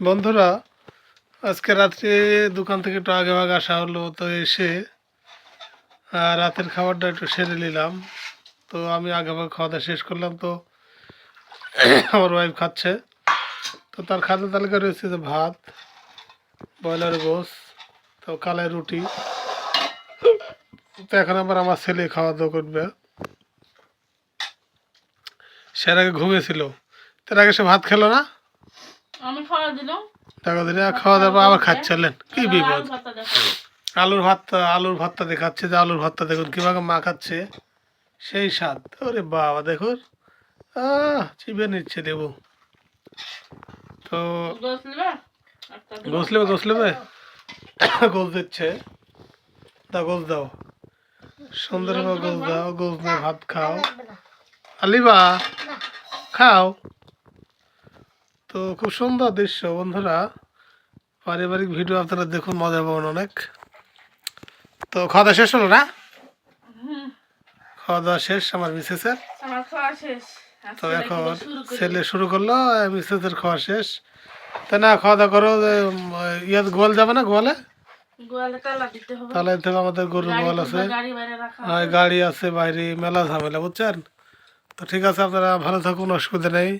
বন্ধুরা, আজকে রাত্রে দোকান থেকে একটু আগে ভাগে আসা হলো, তো এসে রাতের খাবারটা একটু সেরে নিলাম। তো আমি আগে ভাগে খাওয়া দাওয়া শেষ করলাম, তো আমার ওয়াইফ খাচ্ছে। তো তার খাদ্য তালিকা রয়েছে যে ভাত, ব্রয়লার গোস তো কালাই রুটি। তো এখন আবার আমার ছেলে খাওয়া দাওয়া করবে। সে আগে ঘুমিয়েছিল তার আগে সে ভাত খেলো না। আমি খাওয়া দিলাম। টাকা দিলে খাওয়া দাওয়া আবার খাচ্ছিলেন কি বিপদ? আলু ভর্তা আলুর ভাতটা আলুর ভাতটা দেখাচ্ছে যে আলুর ভাতটা দেখুন কীভাবে মা খাচ্ছে। সেই স্বাদ। ওরে বাবা দেখুন। আহ চিবে নিচ্ছে দেবু তো গোস নিবে? গোস নেবে দিচ্ছে। দাও গোস দাও। সুন্দর গোস দাও গোস নিয়ে ভাত খাও। আলিবা খাও। তো খুব সুন্দর দৃশ্য বন্ধুরা। পারিবারিক ভিডিও আপনারা দেখুন মজা পাবেন অনেক। তো খাওয়া দাওয়া শেষ হলো না? খাওয়া দাওয়া শেষ আমার মিসেসের? তো এখন ছেলে শুরু করল মিসেসের খাওয়া শেষ। তা না খাওয়া দাওয়া করো ইয়াত গোয়াল যাবে না গোয়ালে? তাহলে থেকে আমাদের গরু গোয়াল আছে। গাড়ি আছে বাইরে মেলা ঝামেলা বুঝছেন? তো ঠিক আছে আপনারা ভালো থাকুন অসুবিধা নেই।